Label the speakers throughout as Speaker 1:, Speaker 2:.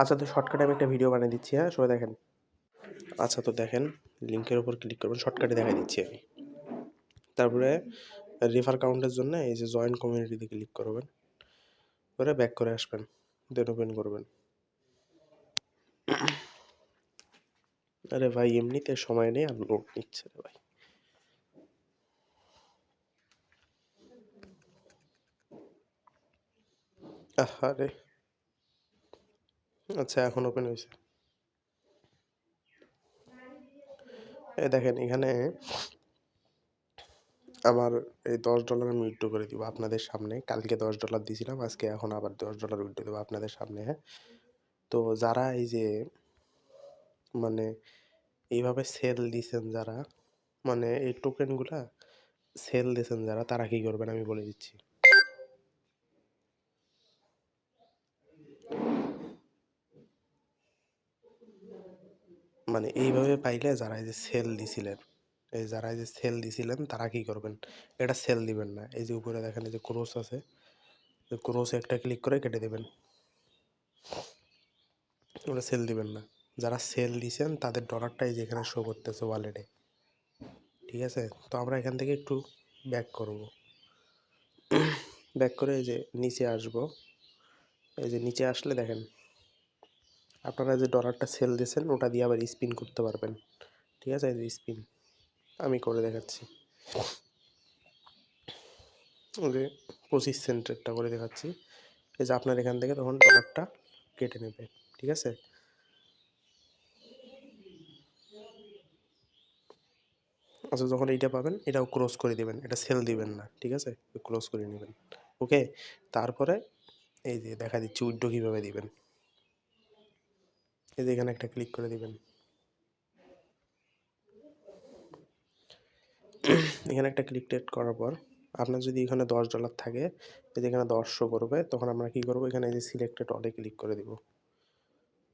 Speaker 1: আচ্ছা তো শর্টকাটে আমি একটা ভিডিও বানিয়ে দিচ্ছি হ্যাঁ? সবাই দেখেন। আচ্ছা তো দেখেন লিঙ্কের উপর ক্লিক করবেন শর্টকাটে দেখাই দিচ্ছি আমি। তারপরে রেফার কাউন্টের জন্য এই যে জয়েন্ট কমিউনিটিতে ক্লিক করবেন। করে ব্যাক করে আসবেন দেন ওপেন করবেন। আরে ভাই, এমনিতে সময় নেই আর লোড নিচ্ছে রে ভাই। আরে আচ্ছা এখন ওপেন হয়েছে। এই দেখেন, এখানে আমার এই দশ ডলার আমি উইথড্র করে দিব আপনাদের সামনে। কালকে দশ ডলার দিয়েছিলাম, আজকে এখন আবার দশ ডলার উইথড্র দেবো আপনাদের সামনে হ্যাঁ? তো যারা এই যে মানে এইভাবে সেল দিছেন যারা মানে এই টোকেনগুলা সেল দিয়েছেন যারা, তারা কী করবেন আমি বলে দিচ্ছি। মানে এইভাবে পাইলে যারা এই যে সেল দিছিলেন, এই যারা এই যে সেল দিছিলেন, তারা কি করবেন? এটা সেল দিবেন না। এই যে উপরে দেখেন এই যে ক্রোস আছে ক্রোসে একটা ক্লিক করে কেটে দেবেন। ওটা সেল দিবেন না। যারা সেল দিছেন, তাদের ডলারটাই যেখানে শো করতেছে ওয়ালেটে ঠিক আছে? তো আমরা এখান থেকে একটু ব্যাক করব। ব্যাক করে এই যে নিচে আসব। এই যে নিচে আসলে দেখেন আপনারা যে ডলারটা সেল দিয়েছেন, ওটা দিয়ে আবার স্পিন করতে পারবেন। ঠিক আছে? স্পিন আমি করে দেখাচ্ছি। যে পঁচিশ সেন্টেরটা করে দেখাচ্ছি। এই যে আপনার এখান থেকে তখন ডলারটা কেটে নেবে। ঠিক আছে? আচ্ছা যখন এইটা পাবেন, এটাও ক্লোজ করে দিবেন। এটা সেল দিবেন না। ঠিক আছে? ক্লোজ করে নেবেন। ওকে তারপরে এই যে দেখা দিচ্ছি, উইড্রো কীভাবে দিবেন? এই যে এখানে একটা ক্লিক করে দিবেন। এখানে একটা ক্লিক টেট করার পর আপনার যদি এখানে দশ ডলার থাকে, যদি এখানে দশ শো করবে, তখন আমরা কী করব? এখানে এই যে সিলেক্টেড অলে ক্লিক করে দিব।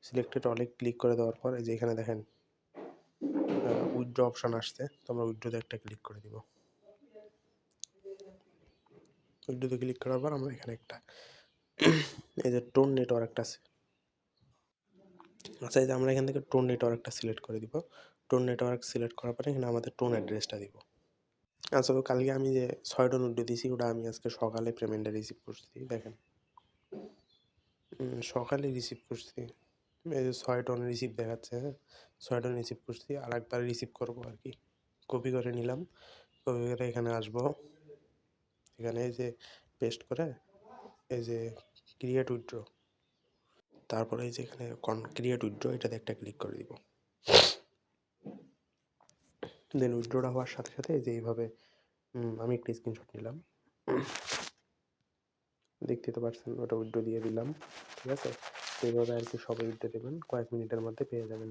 Speaker 1: সিলেক্টেড অলে ক্লিক করে দেওয়ার পর এই যে এখানে দেখেন উইথড্র অপশান আসছে, তো আমরা উইথড্রোতে একটা ক্লিক করে দিব। উইথড্রোতে ক্লিক করার পর আমরা এখানে একটা, এই যে টোন নেটওয়ার্কটা আছে আচ্ছা এই যে আমরা এখান থেকে টোন নেটওয়ার্কটা সিলেক্ট করে দিব। টোন নেটওয়ার্ক সিলেক্ট করার পরে এখানে আমাদের টোন অ্যাড্রেসটা দিব। আচ্ছা তো কালকে আমি যে ছয় টন উড্ডো দিয়েছি, ওটা আমি আজকে সকালে পেমেন্টটা রিসিভ করছি, দেখেন। সকালে রিসিভ করছি। এই যে ছয় টন রিসিভ দেখাচ্ছে হ্যাঁ? ছয় টন রিসিভ করছি, আর একবার রিসিভ করব আর কি। কপি করে নিলাম। কপি করে এখানে আসব। এখানে এই যে পেস্ট করে, এই যে ক্রিয়েট উইথড্র তারপরে এই যে এখানে ক্রিয়েট উইড্রো এটাতে একটা ক্লিক করে দিব। দেন উইড্রোটা হওয়ার সাথে সাথে যে এইভাবে আমি একটি স্ক্রিনশট নিলাম। দেখতে তো পারছেন ওটা উইড্রো দিয়ে দিলাম, ঠিক আছে? এইভাবে আর কি সবাই উইড্রো দেবেন, কয়েক মিনিটের মধ্যে পেয়ে যাবেন।